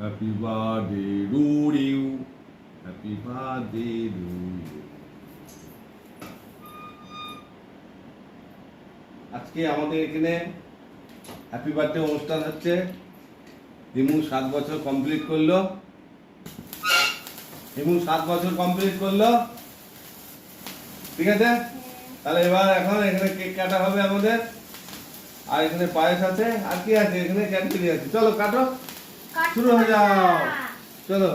Happy birthday to you happy birthday to you আজকে আমাদের এখানে হ্যাপি বার্থডে অনুষ্ঠান হচ্ছে। হিমু সাত বছর কমপ্লিট করল। হিমু সাত বছর কমপ্লিট করল। ঠিক আছে? তাহলে এবার এখন এখানে কেক কাটা হবে আমাদের। আর এখানে পায়েস আছে। আর কি আছে? এখানে ক্যাডবেরি আছে। চলো, কাটো। শুরু হয়ে যাও। চলো।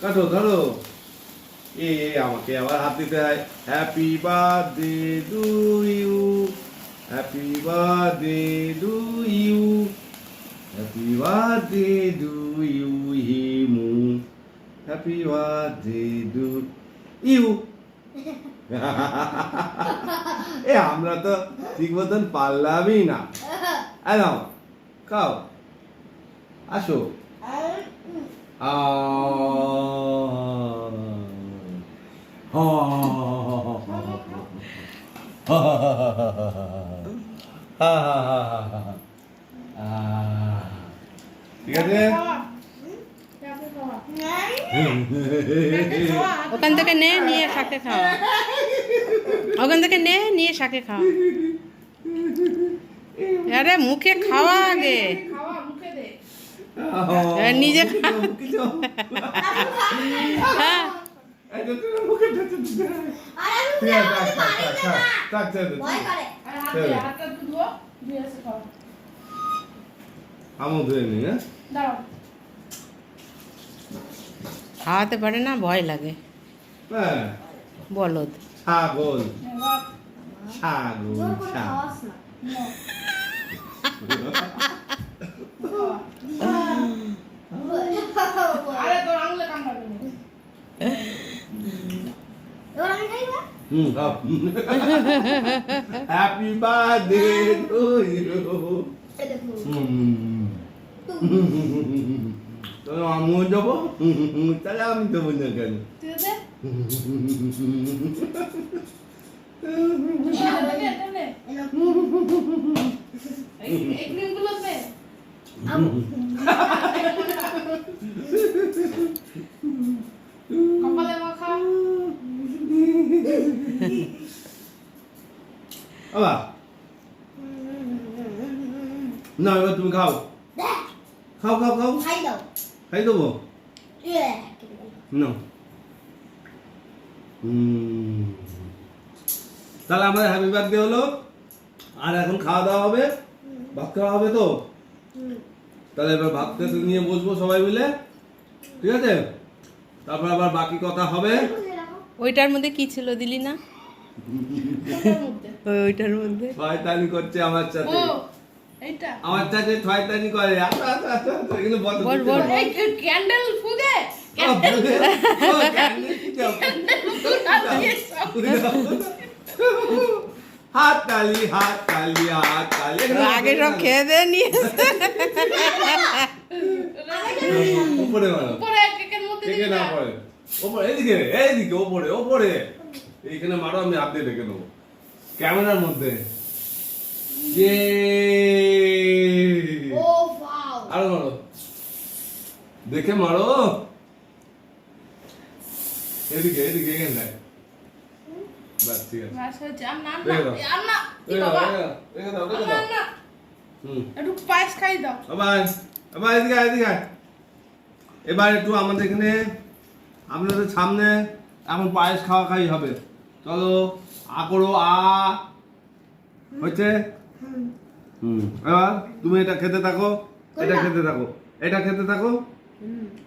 কাটো ধরো। এ আমাকে আবার হাত দিতে হয়। Happy birthday to you happy birthday to you happy birthday to you Himu happy birthday to you এ আমরা তো ঠিক মতন পারলামই না। এলাম খাও। আসো। ঠিক আছে? ওখান থেকে নে, নিয়ে শাকে খাওয়া ওখান থেকে নে, নিয়ে শাকে খাওয়া আরে, মুখে খাওয়া আগে। নিজে। হ্যাঁ আমও ধুয়ে নি হ্যাঁ। খাওয়াতে পারে না ভয় লাগে। বলদ। ছাগল। ছাগল ছাগল। হ্যাপি বার্থডে টু ইউ তো আমিও যাব তাহলে আমি দেবো না কেন কপালে মাখা বাবা না এবার তুমি খাও খাও খাও খাও খাই দেবো না। তাহলে আমাদের হ্যাপি বার্থডে হলো। আর এখন খাওয়া দাওয়া হবে। ভাত খাওয়া হবে তো। তাহলে এবার ভাত খেতে নিয়ে বসবো সবাই মিলে। ঠিক আছে? তারপর আবার বাকি কথা হবে। ওইটার মধ্যে কি ছিল দিলি না? ওইটার মধ্যে। শয়তানি করছে আমার সাথে। ও এইটা। আমার সাথে শয়তানি করে। আচ্ছা আচ্ছা আচ্ছা আচ্ছা, এগুলো বন্ধ বল, বল, ক্যান্ডেল ফুদে? ও, বলে, ও, ক্যান্ডেল দাও। হাত তালি হাত তালি হাত তালি আগে সব খেয়ে দিয়ে নিয়ে উপরে মারো। কেকের মধ্যে থেকে না। না। পড়ে। ওপরে এদিকে ওপরে ওপরে। এইখানে মারো আমি হাত দিয়ে নেব। ক্যামেরার মধ্যে। ইয়ে। আরও মারো। দেখে মারো। এদিকে এদিকে এখানটায় বাস এবার একটু আমাদের এখানে আপনাদের সামনে এখন পায়েস খাওয়া খাই হবে। চলো আ করো আ। হচ্ছে হুম তুমি এটা খেতে থাকো এটা খেতে থাকো এটা খেতে থাকো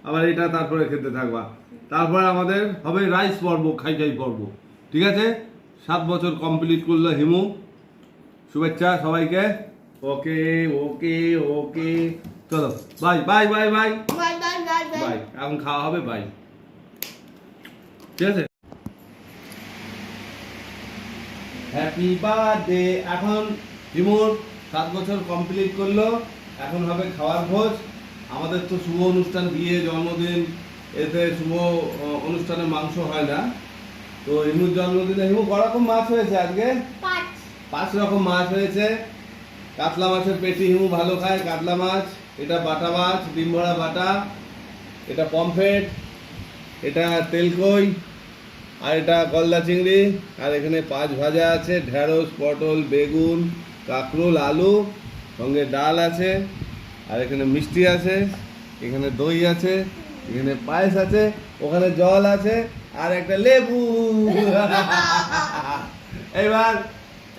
আবার এটা তারপরে খেতে থাকবা। তারপরে আমাদের হবে রাইস পর্ব খাই খাই পর্ব ঠিক আছে? সাত বছর কমপ্লিট করল হিমু। শুভেচ্ছা সবাইকে। Okay okay okay. চলো bye bye bye bye. Bye এখন খাওয়া হবে বাই। ঠিক আছে? হ্যাপি বার্থডে এখন হিমুর সাত বছর কমপ্লিট করল। এখন হবে খাওয়ার ভোজ আমাদের তো শুভ অনুষ্ঠান বিয়ে জন্মদিন এতে শুভ অনুষ্ঠানে মাংস হয় না। তো হিমুর জন্মদিনে হিমু ক রকম মাছ হয়েছে আজকে? পাঁচ। রকম মাছ হয়েছে। কাতলা মাছের পেটি হিমু ভালো খায় কাতলা মাছ এটা বাটা মাছ ডিম ভরা বাটা এটা পমফ্রেট এটা তেলকই। আর এটা গলদা চিংড়ি আর এখানে পাঁচ ভাজা আছে ঢেঁড়স পটল বেগুন কাঁকরোল আলু সঙ্গে ডাল আছে আর এখানে মিষ্টি আছে এখানে দই আছে এখানে পায়েস আছে ওখানে জল আছে আর একটা লেবু। এবার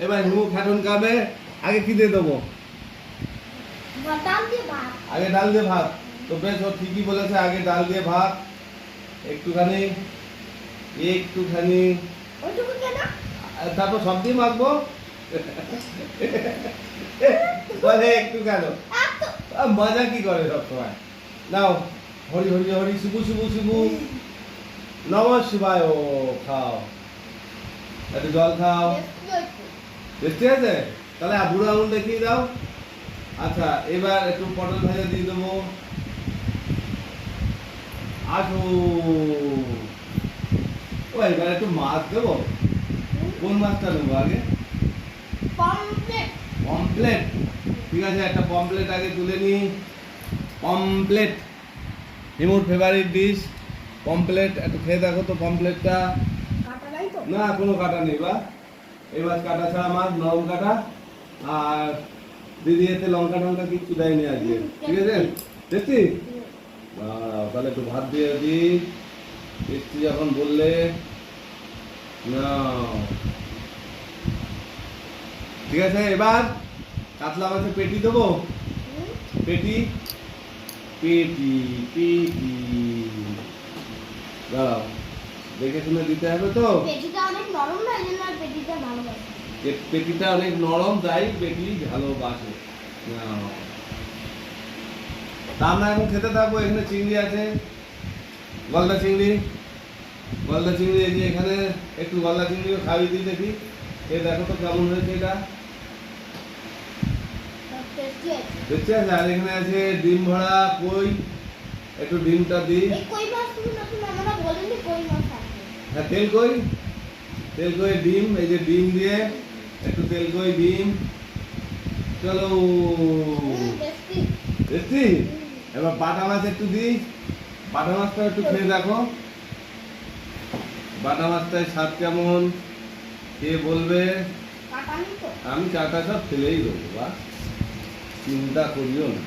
এবার হিমু খাটন খাবে আগে কি দিয়ে দেবো? ডাল দিয়ে ভাত। আগে ডাল দিয়ে ভাত। তো বেশ ও ঠিকই বলেছে আগে ডাল দিয়ে ভাত একটুখানি একটুখানি। তারপর সব দিয়ে মাখবো। বলে একটু কেন? মজা কি করে সব সময় নাও হরি হরি হরি শুভু শুভু শুভু। নম শিবায় ও খাও। একটু জল খাও। দেখতে আছে? তাহলে বুড়ো আঙুল দেখিয়ে দাও। আচ্ছা এবার একটু পটল ভাজা দিয়ে দেবো। আসো ও এবার একটু মাছ দেবো? কোন মাছটা নেব আগে? পমপ্লেট ঠিক আছে একটা পমপ্লেট আগে তুলে নিই। পমপ্লেট হিমুর ফেভারিট ডিশ পমপ্লেট একটু খেয়ে দেখো তো পমপ্লেটটা না কোনো কাটা নেই বা। এই মাছ কাটা ছাড়া মাছ নরম কাটা। আর দিদি এতে লঙ্কা টঙ্কা কিচ্ছু দেয়নি আজকে। ঠিক আছে? দেখছি? তাহলে একটু ভাত দিয়ে দিই। যখন বললে না। ঠিক আছে এবার কাতলা মাছের পেটি দেবো? পেটি? পেটি পেটি। দাঁড়াও দেখে শুনে দিতে হবে তো? পেটিটা অনেক নরম না এই জন্য পেটিটা ভালোবাসি পেটিটা অনেক নরম তাই পেটি ভালোবাসে। তা আমরা এখন খেতে থাকব এখানে চিংড়ি আছে। গলদা চিংড়ি গলদা চিংড়ি এই যে এখানে একটু গলদা চিংড়িও খাইয়ে দিই দেখি। এ দেখো তো কেমন হয়েছে এটা। দেখছি আছে। আর এখানে আছে ডিম ভরা কই। একটু ডিমটা দিই। হ্যাঁ তেল কই। তেল কই ডিম এই যে ডিম দিয়ে একটু তেল কই ডিম। চলো। দেখছি এবার বাটা মাছ একটু দিই। বাটা মাছটা একটু খেয়ে দেখো। বাটা মাছটায় স্বাদ কেমন? কে বলবে? আমি চাটা সব ফেলেই দেবো বা চিন্তা করিও না।